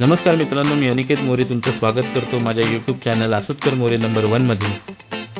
नमस्कार मित्रांनो मी अनिकेत मोरे तुमचं स्वागत करतो माझ्या YouTube channel Asutkar More number वनमध्ये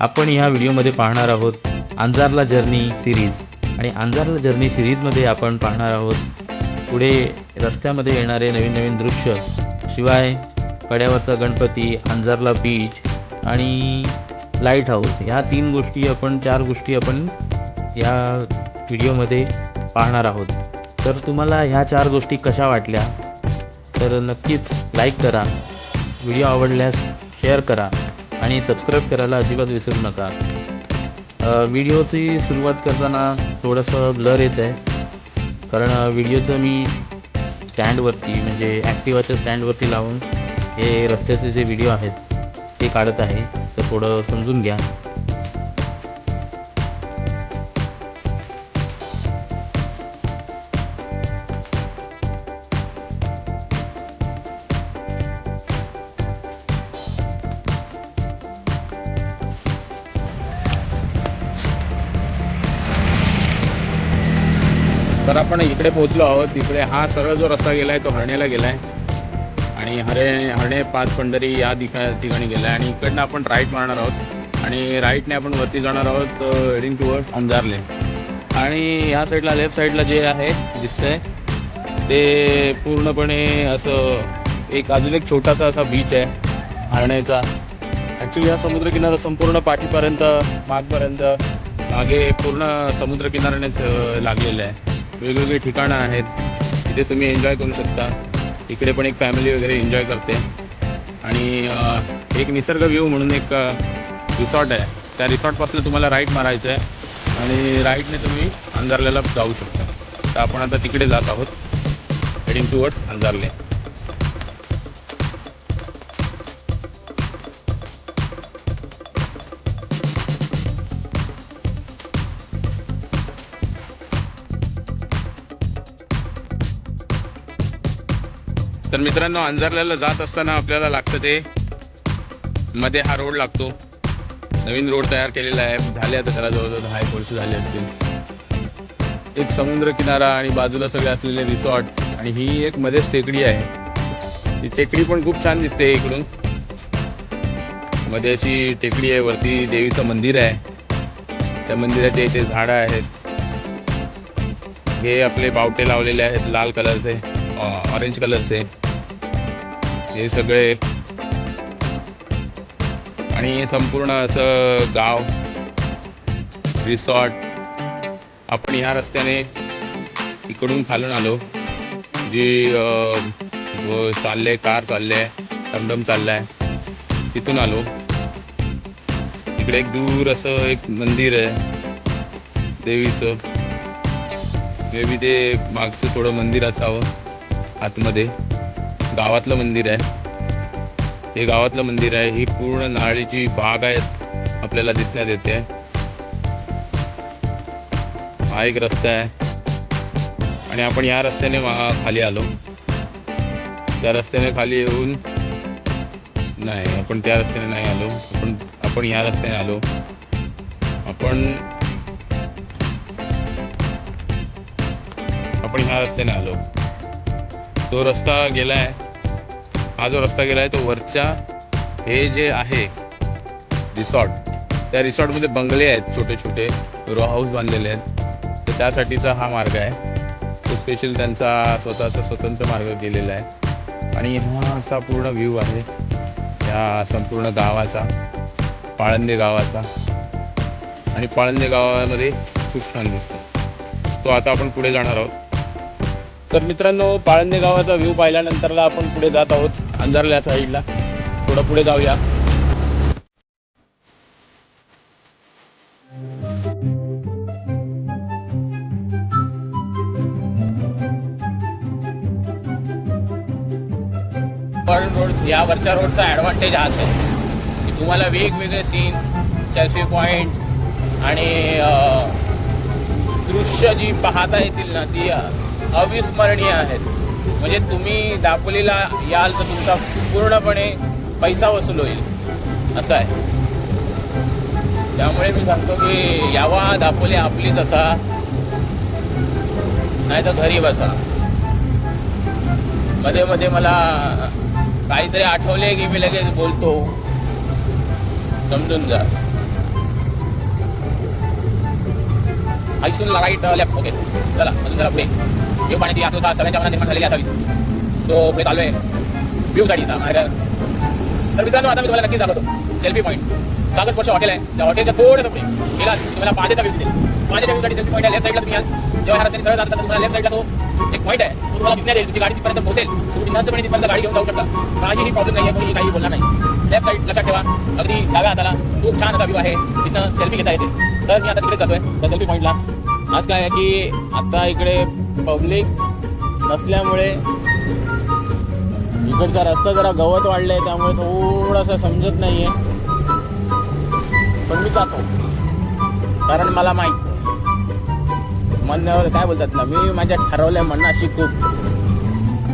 आपण ह्या व्हिडिओमध्ये पाहणार आहोत अंजारला जर्नी सिरीज आणि अंजारला जर्नी सिरीजमध्ये आपण पाहणार आहोत पुढे रस्त्यामध्ये येणारे नवीन नवीन दृश्य शिवाय कड्यावरचा गणपती अंजारला बीच आणि लाइट हाऊस ह्या तीन गोष्टी आपण चार गोष्टी आपण या व्हिडिओमध्ये पाहणार आहोत. तर तुम्हाला ह्या चार गोष्टी कशा वाटल्या? तर नक्कीच लाईक करा. व्हिडिओ आवडल्यास शेअर करा आणि सबस्क्राईब करायला अजिबात विसरू नका. व्हिडिओची सुरुवात करताना थोडंसं ब्लर येत आहे कारण व्हिडिओचं मी स्टँडवरती म्हणजे ॲक्टिवाच्या स्टँडवरती लावून हे रस्त्याचे जे व्हिडिओ आहेत ते काढत आहे. तर थोडं समजून घ्या. तर आपण इकडे पोहोचलो आहोत. तिकडे हा सरळ जो रस्ता गेला आहे तो हरण्याला आहे आणि हरे हरणे पाच पंढरी या दिका ठिकाणी गेलाय. आणि इकडनं आपण राईट मारणार आहोत. आणि राईटने आपण वरती जाणार आहोत हेडिंग टुवर्ड अंजारले. आणि ह्या साईडला लेफ्ट साईडला जे आहे दिसतंय ते पूर्णपणे असं एक अजून एक छोटासा असा बीच आहे हरण्याचा. ॲक्च्युली हा समुद्रकिनारा संपूर्ण पाठीपर्यंत मागपर्यंत मागे पूर्ण समुद्रकिनाऱ्यानेच लागलेला लागलेलं आहे. वेगवेगळी ठिकाणं आहेत तिथे तुम्ही एन्जॉय करू शकता. इकडे पण एक फॅमिली वगैरे एन्जॉय करते. आणि एक निसर्ग व्ह्यू म्हणून एक रिसॉर्ट आहे. त्या रिसॉर्टपासून तुम्हाला राईट मारायचं आहे आणि राईटने तुम्ही अंजारल्याला जाऊ शकता. तर आपण आता तिकडे जात आहोत. हेडिंग टुवर्ड्स अंजारले तर मित्रांनो अंजारल्याला जात असताना आपल्याला लागतं ते. मध्ये हा रोड लागतो. नवीन रोड तयार केलेला आहे. झाले आता त्याला जवळजवळ दहा एक वर्ष झाले असतील. एक समुद्र किनारा आणि बाजूला सगळे असलेले रिसॉर्ट आणि ही एक मध्येच टेकडी आहे. ती टेकडी पण खूप छान दिसते इकडून. मध्ये अशी टेकडी आहे वरती देवीचं मंदिर आहे. त्या मंदिराचे इथे झाडं आहेत. हे आपले पावटे लावलेले आहेत लाल कलरचे. ऑरेंज कलरचे हे सगळे. आणि संपूर्ण असं गाव रिसॉर्ट आपण ह्या रस्त्याने इकडून खालून आलो. जी चालले कार चालले टमटम चाललाय तिथून आलो. इकडे एक दूर असं एक मंदिर आहे. देवीचं. मे बी ते मागचं थोडं मंदिर असावं. आतमध्ये गावातलं मंदिर आहे. हे गावातलं मंदिर आहे. ही पूर्ण नारळीची बाग आहे आपल्याला दिसण्यात येते. हा एक रस्ता आहे. आणि आपण या रस्त्याने खाली आलो. त्या रस्त्याने खाली येऊन नाही आपण त्या रस्त्याने नाही आलो. आपण आपण या रस्त्याने आलो. आपण आपण ह्या रस्त्याने आलो. तो रस्ता गेला आहे हा जो रस्ता गेला आहे तो वरच्या हे जे आहे रिसॉर्ट त्या रिसॉर्टमध्ये बंगले आहेत छोटे छोटे रो हाऊस बांधलेले आहेत. तर त्यासाठीचा हा मार्ग आहे. तो स्पेशल त्यांचा स्वतःचा स्वतंत्र मार्ग केलेला आहे. आणि हा असा पूर्ण व्ह्यू आहे. या संपूर्ण गावाचा पाळंदे गावाचा. आणि पाळंदे गावामध्ये खूप छान दिसतो. तो आता आपण पुढे जाणार आहोत. तर मित्रांनो पाळंदे गावाचा व्ह्यू पाहिल्यानंतरला आपण पुढे जात आहोत अंधारल्या साईडला थोडं पुढे जाऊया. पण रोड या वरच्या रोडचा ॲडव्हान्टेज हाच आहे. की तुम्हाला वेगवेगळे सीन सेल्फी पॉईंट आणि दृश्य जी पाहता येतील ना ती अविस्मरणीय आहेत. म्हणजे तुम्ही दापोलीला याल तर तुमचा पूर्णपणे पैसा वसूल होईल. असं आहे. त्यामुळे मी सांगतो की यावा दापोली आपलीच असा नाही तर घरी बसा. मध्ये मध्ये मला काहीतरी आठवले की मी लगेच बोलतो. समजून जा. आयसूनला राईट लेफ्ट ओके चला अजून जरा पुढे. व्ह्यू पाण्याची आतुरता सगळ्यांच्या मनात निर्माण झालेली असावी. तो पुढे चालू आहे. व्ह्यू साठीचा माझ्या तर मित्रांनो आता मी तुम्हाला नक्की सांगतो सेल्फी पॉईंट सागर स्पर्श हॉटेल आहे. त्या हॉटेलच्या थोडं पुढे. गेला तुम्हाला पाण्याचा व्ह्यू दिसेल पाण्याच्या व्ह्यूसाठी सेल्फी पॉईंट आहे. लेफ्ट साईडला तुम्ही जेव्हा ह्या रस्त्याने सरळ जातात तुम्हाला लेफ्ट साईडला तो एक पॉईंट आहे. तो तुम्हाला दिसण्यात येईल. तुमची गाडी तिथपर्यंत पोहोचेल. तुम्ही बिनधास्तपणे तिथपर्यंत गाडी घेऊन जाऊ शकता. काहीही प्रॉब्लेम नाही आहे कोणी काही बोलणार नाही. लेफ्ट साईड लक्षात ठेवा. अगदी डाव्या हाताला खूप छान असा व्ह्यू आहे. तिथं सेल्फी घेता येते. तर मी आता तिकडे जातोय. त्या सेल्फी पॉईंटला आज काय आहे की आता इकडे पब्लिक नसल्यामुळे इकडचा रस्ता जरा गवत वाढलंय त्यामुळे थोडासा समजत नाहीये. पण मी जातो. कारण मला माहीत म्हणण्यावर काय बोलतात ना मी माझ्या ठरवल्या मनाशी खूप.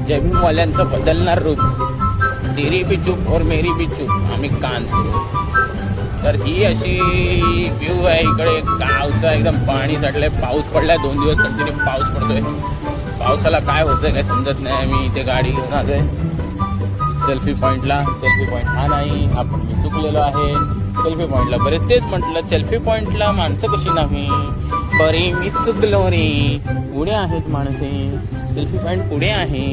जमीनवाल्यांचं बदलणार रूप. तेरी बी चूप और मेरी बी चूप. आम्ही कान तर ही अशी व्ह्यू आहे. इकडे गावचा एकदम पाणी साठलंय पाऊस पडलाय. दोन दिवस कंटिन्यू पाऊस पडतोय. पावसाला काय होतंय काय समजत नाही. मी इथे गाडी घेऊन आलोय. सेल्फी पॉईंटला सेल्फी पॉईंट हा नाही. आपण मी चुकलेलो आहे. सेल्फी पॉईंटला बरे तेच म्हटलं. सेल्फी पॉईंटला माणसं कशी नाही? बरे मी चुकलो रे. पुढे आहेत माणसे? सेल्फी पॉईंट पुढे आहे?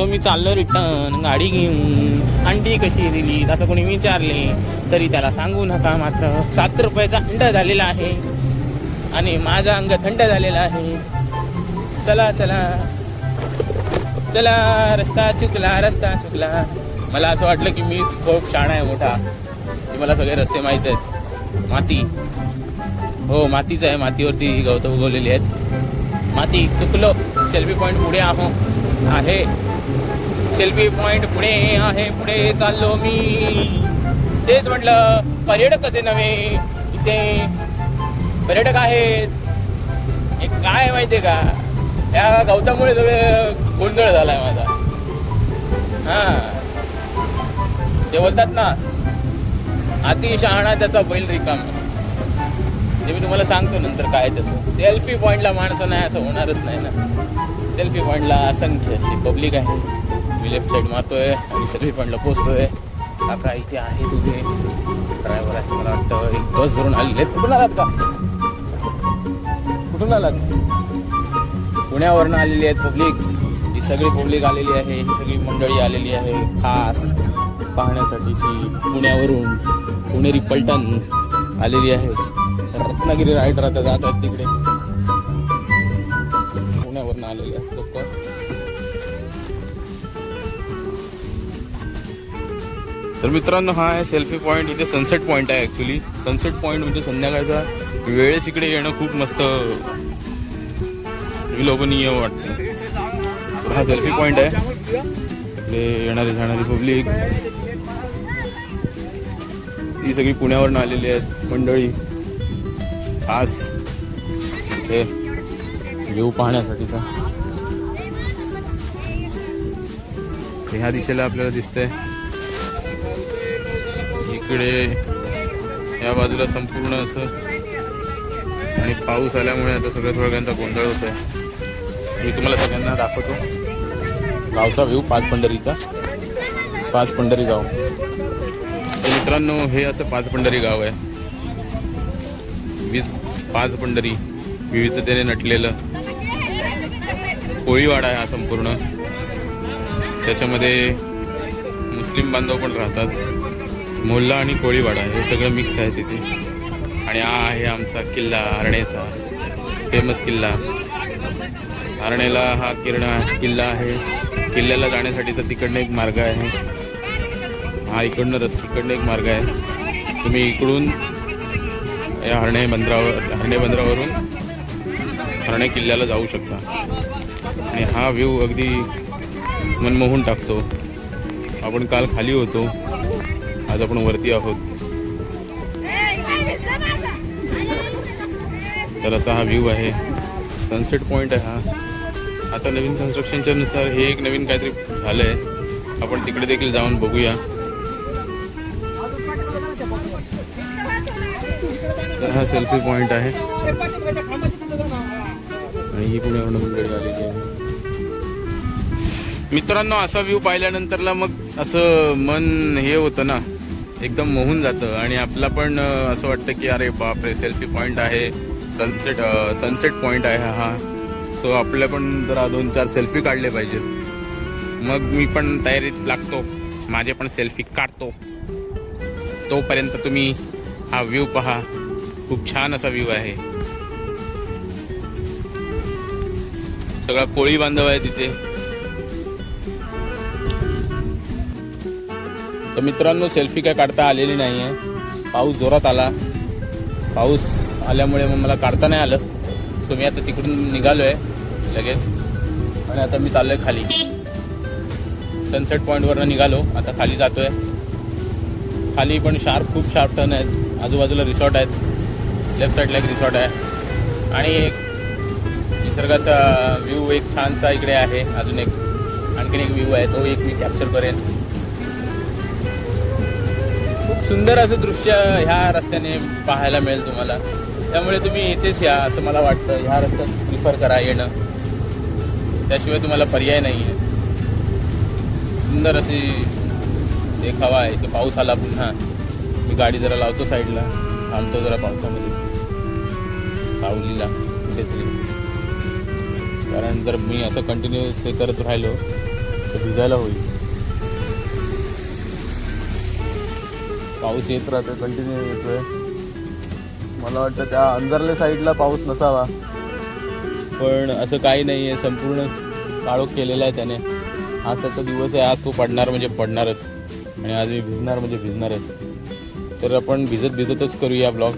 सो मी चाललो रिटर्न गाडी घेऊन. अंडी कशी दिली असं कोणी विचारले तरी त्याला सांगू नका मात्र. सात रुपयाचा थंड झालेला आहे. आणि माझा अंग थंड झालेला आहे. चला चला. चला रस्ता चुकला रस्ता चुकला. मला असं वाटलं की मीच खूप शाणा आहे मोठा. की मला सगळे रस्ते माहीत आहेत. माती. हो मातीच आहे. मातीवरती गवत उगवलेली आहेत. माती चुकलो. सेल्फी पॉईंट पुढे आहो. आहे. सेल्फी पॉईंट पुढे आहे पुढे चाललो मी. तेच म्हटलं पर्यटक कसे नव्हे? इथे पर्यटक आहेत. हे काय माहितीये का? या गवतामुळे सगळं गोंधळ झालाय माझा. हा. ते बोलतात ना अति शहाणा त्याचा बैल रिकाम. ते मी तुम्हाला सांगतो नंतर काय त्याचं. सेल्फी पॉईंटला माणसं नाही असं होणारच नाही ना. सेल्फी पॉईंटला असंख्य अशी पब्लिक आहे. मी लेफ्ट साईड मारतोय आणि सर्वी पॉईंटला पोचतोय काका इथे आहे तुझे ड्रायव्हर आहे मला वाटतं. एक बस भरून आलेले आहेत. कुठून आलात का? कुठून आलात? पुण्यावरनं आलेली आहेत पब्लिक ही सगळी पब्लिक आलेली आहे. ही सगळी मंडळी आलेली आहे. खास पाहण्यासाठीची पुण्यावरून पुणेरी पलटण आलेली आहे. रत्नागिरी रायडर आता जात आहेत तिकडे. तर मित्रांनो हा आहे सेल्फी पॉईंट इथे सनसेट पॉईंट आहे ॲक्च्युली सनसेट पॉईंट म्हणजे संध्याकाळचा वेळेस इकडे येणं खूप मस्त विलोभनीय वाटतं. हा सेल्फी पॉईंट आहे. इकडे येणारी जाणारी पब्लिक ही सगळी पुण्यावरून आलेली आहेत मंडळी. खास. हे घेऊ पाहण्यासाठीचा ह्या दिशेला आपल्याला दिसतंय. इकडे या बाजूला संपूर्ण असं. आणि पाऊस आल्यामुळे आता सगळ्या सगळ्यांचा गोंधळ होत आहे मी तुम्हाला सगळ्यांना दाखवतो. गावचा व्ह्यू पाच पंढरीचा पाच पंढरी गाव मित्रांनो हे असं पाच पंढरी गाव आहे. वीज पाच पंढरी विविधतेने नटलेलं कोळीवाडा आहे हा संपूर्ण. त्याच्यामध्ये मुस्लिम बांधव पण राहतात. मोल्ला आणि कोळीवाडा हे सगळं मिक्स आहे तिथे. आणि हा आहे आमचा किल्ला हरणेचा. फेमस किल्ला. हरणेला हा किरणा किल्ला आहे. किल्ल्याला जाण्यासाठी तर तिकडनं एक मार्ग आहे. हा इकडनं रस तिकडनं एक मार्ग आहे. तुम्ही इकडून या हरणे बंदरावर हरणे बंदरावरून हरणे किल्ल्याला जाऊ शकता. आणि हा व्ह्यू अगदी मनमोहून टाकतो. आपण काल खाली होतो. आज आपण वरती आहोत. तर असा हा व्ह्यू आहे. सनसेट पॉईंट आहे हा. आता नवीन कन्स्ट्रक्शनच्या नुसार हे एक नवीन काहीतरी झालं आहे आपण तिकडे देखील जाऊन बघूया. तर हा सेल्फी पॉईंट आहे. आणि ही पुण्यावरून मंडळी आलेली आहे. मित्रांनो असा व्ह्यू पाहिल्यानंतरला मग असं मन हे होतं ना. एकदम मोहून जातं. आणि आपला पण असं वाटतं की अरे बापरे सेल्फी पॉईंट आहे. सनसेट सनसेट पॉईंट आहे हा. सो आपल्या पण जरा दोन चार सेल्फी काढले पाहिजेत. मग मी पण तयारीत लागतो. माझे पण सेल्फी काढतो. तोपर्यंत तुम्ही हा व्ह्यू पहा. खूप छान असा व्ह्यू आहे. सगळा कोळी बांधव आहे तिथे. तर मित्रांनो सेल्फी काय काढता आलेली नाही आहे पाऊस जोरात आला. पाऊस आल्यामुळे मग मला काढता नाही आलं. सो मी आता तिकडून निघालो आहे लगेच. आणि आता मी चाललो आहे खाली सनसेट पॉईंटवरनं निघालो. आता खाली जातो आहे खाली पण शार्प खूप शार्प टर्न आहेत. आजूबाजूला रिसॉर्ट आहेत. लेफ्ट साईडला एक रिसॉर्ट आहे. आणि एक निसर्गाचा uh, व्ह्यू एक छानसा इकडे आहे. अजून एक आणखीन एक व्ह्यू आहे. तो एक मी कॅप्चर करेन. सुंदर असं दृश्य ह्या रस्त्याने पाहायला मिळेल तुम्हाला. त्यामुळे तुम्ही इथेच या असं मला वाटतं. ह्या रस्त्यात प्रिफर करा येणं. त्याशिवाय तुम्हाला पर्याय नाही आहे. सुंदर अशी देखावा आहे. तो पाऊस आला पुन्हा. मी गाडी जरा लावतो साईडला. थांबतो जरा पावसामध्ये. सावलीला कुठेतरी. कारण जर मी असं कंटिन्यू हे करत राहिलो तर भिजायला होईल. पाऊस येत राहतो कंटिन्यू येतोय मला वाटतं त्या अंदरल्या साईडला पाऊस नसावा. पण असं काही नाही आहे संपूर्ण काळोख केलेला आहे त्याने. आज त्याचा दिवस आहे आज तो पडणार म्हणजे पडणारच. आणि आज मी भिजणार म्हणजे भिजणारच. तर आपण भिजत भिजतच करूया ब्लॉग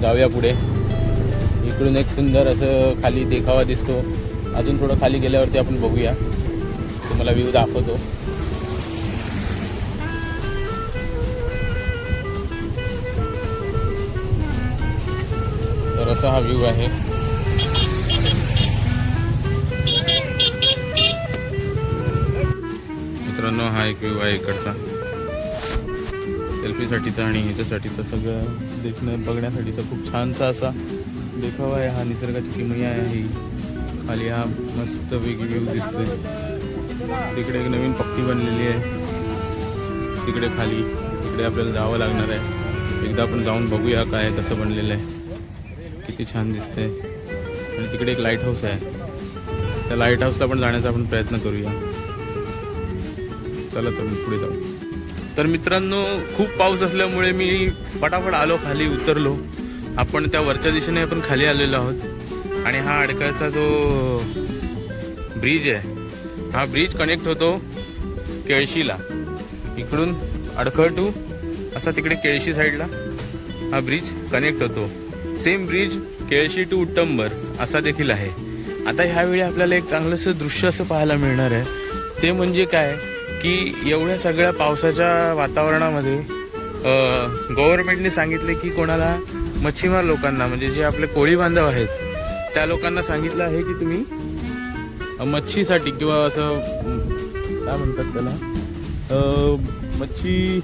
जाऊया पुढे. इकडून एक सुंदर असं खाली देखावा दिसतो. अजून थोडं खाली गेल्यावरती आपण बघूया. तुम्हाला व्ह्यू दाखवतो. तर असा हा व्ह्यू आहे. मित्रांनो हा एक व्ह्यू आहे इकडचा. सेल्फीसाठीचा आणि ह्याच्यासाठीचा सगळं देखणं बघण्यासाठीचा खूप छानसा असा देखावा आहे. हा निसर्गाची किमया आहे. ही खाली हा मस्त वेगळी व्ह्यू दिसतोय तिकडे एक नवीन पक्ती बनलेली आहे. तिकडे खाली तिकडे आपल्याला जावं लागणार आहे. एकदा आपण जाऊन बघूया काय कसं बनलेलं आहे. किती छान दिसते. आणि तिकडे एक लाइट हाऊस आहे. त्या लाइट हाऊसला पण जाण्याचा आपण प्रयत्न करूया. चला तर मी पुढे जाऊ. तर मित्रांनो खूप पाऊस असल्यामुळे मी फटाफट आलो खाली उतरलो. आपण त्या वरच्या दिशेने आपण खाली आलेलो आहोत. आणि हा अडकळचा जो ब्रिज आहे हा ब्रिज कनेक्ट होतो केळशीला. इकडून अडखळ टू असा तिकडे केळशी साईडला हा ब्रिज कनेक्ट होतो. Same bridge Kelshi to Utambar असा देखील आहे. आता ह्यावेळी आपल्याला एक चांगलंसं दृश्य असं पाहायला मिळणार आहे. ते म्हणजे काय? की एवढ्या सगळ्या पावसाच्या वातावरणामध्ये गव्हर्नमेंटने सांगितले की कोणाला मच्छीमार लोकांना म्हणजे जे आपले कोळी बांधव आहेत त्या लोकांना सांगितलं आहे की तुम्ही मच्छीसाठी किंवा असं काय म्हणतात त्याला? मच्छी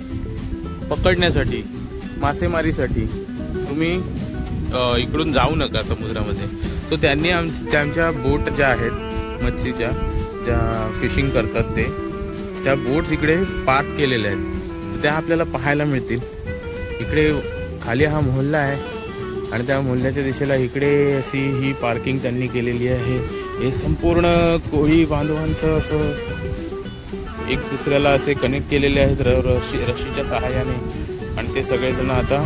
पकडण्यासाठी मासेमारीसाठी तुम्ही इकडून जाऊ नका समुद्रामध्ये. सो त्यांनी आम त्यांच्या बोट ज्या आहेत मच्छीच्या ज्या फिशिंग करतात ते त्या बोट्स इकडे पार्क केलेल्या आहेत. त्या आपल्याला पाहायला मिळतील. इकडे खाली हा मोहल्ला आहे आणि त्या मोहल्ल्याच्या दिशेला इकडे अशी ही पार्किंग त्यांनी केलेली आहे. हे संपूर्ण कोळी बांधवांचं असं एक दुसऱ्याला असे कनेक्ट केलेले आहेत र रशी रशीच्या सहाय्याने. आणि ते सगळेजण आता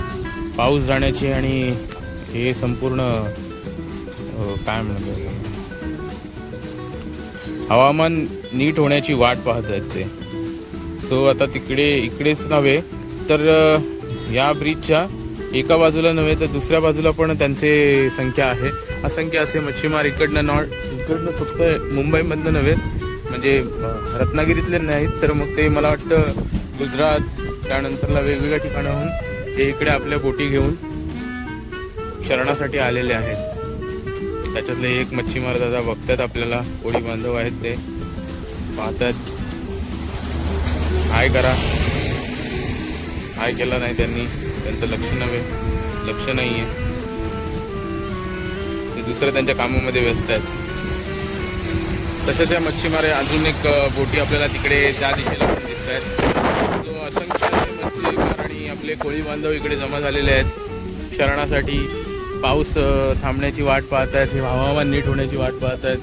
पाऊस जाण्याची आणि हे संपूर्ण काय म्हणतो हवामान नीट होण्याची वाट पाहत आहेत ते. सो आता तिकडे इकडेच नव्हे तर या ब्रिजच्या एका बाजूला नव्हे तर दुसऱ्या बाजूला पण त्यांचे संख्या आहे. असंख्य असे मच्छीमार इकडनं नॉट इकडनं फक्त मुंबईमधनं नव्हे म्हणजे रत्नागिरीतले नाहीत तर मग ते मला वाटतं गुजरात त्यानंतरला वेगवेगळ्या ठिकाणाहून ते इकडे आपल्या बोटी घेऊन शरणासाठी आलेले आहेत. त्याच्यातले एक मच्छीमार दादा बघतात आपल्याला. कोळी बांधव आहेत ते. पाहतात. हाय करा. हाय केला नाही त्यांनी. त्यांचं लक्ष नव्हे. लक्ष नाही आहे ते त्यांच्या कामामध्ये व्यस्त आहेत. तसेच या मच्छीमार अजून एक बोटी आपल्याला तिकडे त्या दिशेला पण दिसत आहेत. असंख्य मच्छीमार आणि आपले कोळी बांधव इकडे जमा झालेले आहेत. शरणासाठी पाऊस थांबण्याची वाट पाहत आहेत हे हवामान नीट होण्याची वाट पाहत आहेत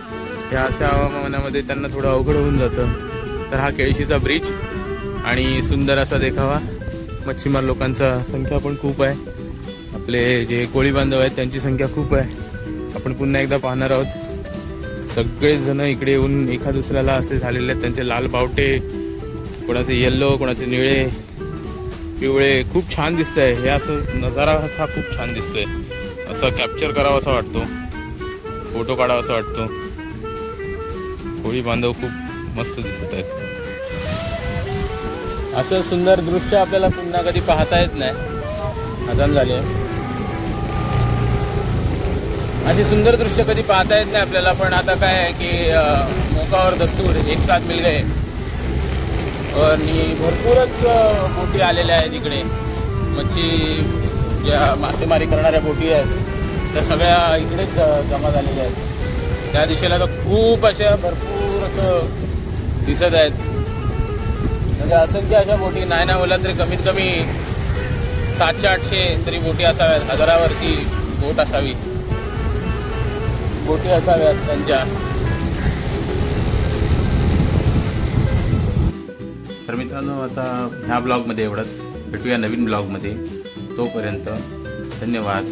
ह्या अशा हवामानामध्ये त्यांना थोडं अवघड होऊन जातं. तर हा केळशीचा ब्रिज आणि सुंदर असा देखावा. मच्छीमार लोकांचा संख्या पण खूप आहे. आपले जे कोळी बांधव आहेत त्यांची संख्या खूप आहे. आपण पुन्हा एकदा पाहणार आहोत. सगळेच जण इकडे येऊन एका दुसऱ्याला असे झालेले आहेत. त्यांचे लाल बावटे कोणाचे येल्लो कोणाचे निळे पिवळे खूप छान दिसतंय. हे असं नजारा हा खूप छान दिसतोय. असं कॅप्चर करावा असा वाटतो. फोटो काढावा असा वाटतो. कोळी बांधव खूप मस्त दिसत आहेत. असं सुंदर दृश्य आपल्याला पुन्हा कधी पाहता येत नाही. आजान झाले. अशी सुंदर दृश्य कधी पाहता येत नाही आपल्याला पण आता काय आहे की मोकावर दस्तूर एक साथ मिल गए. आणि भरपूरच बोटी आलेल्या आहेत इकडे. मच्छी ज्या मासेमारी करणाऱ्या बोटी आहेत. त्या सगळ्या इकडेच जमा झालेल्या आहेत. त्या दिशेला तर खूप अशा भरपूर असं दिसत आहेत. म्हणजे असंख्य अशा बोटी नाही ना बोला तरी कमीत कमी सातशे आठशे तरी बोटी असाव्यात हजारावरती बोट असावी. बोटी असाव्यात त्यांच्या. तर मित्रांनो आता ह्या ब्लॉगमध्ये एवढंच. भेटूया नवीन ब्लॉगमध्ये. तोपर्यंत धन्यवाद.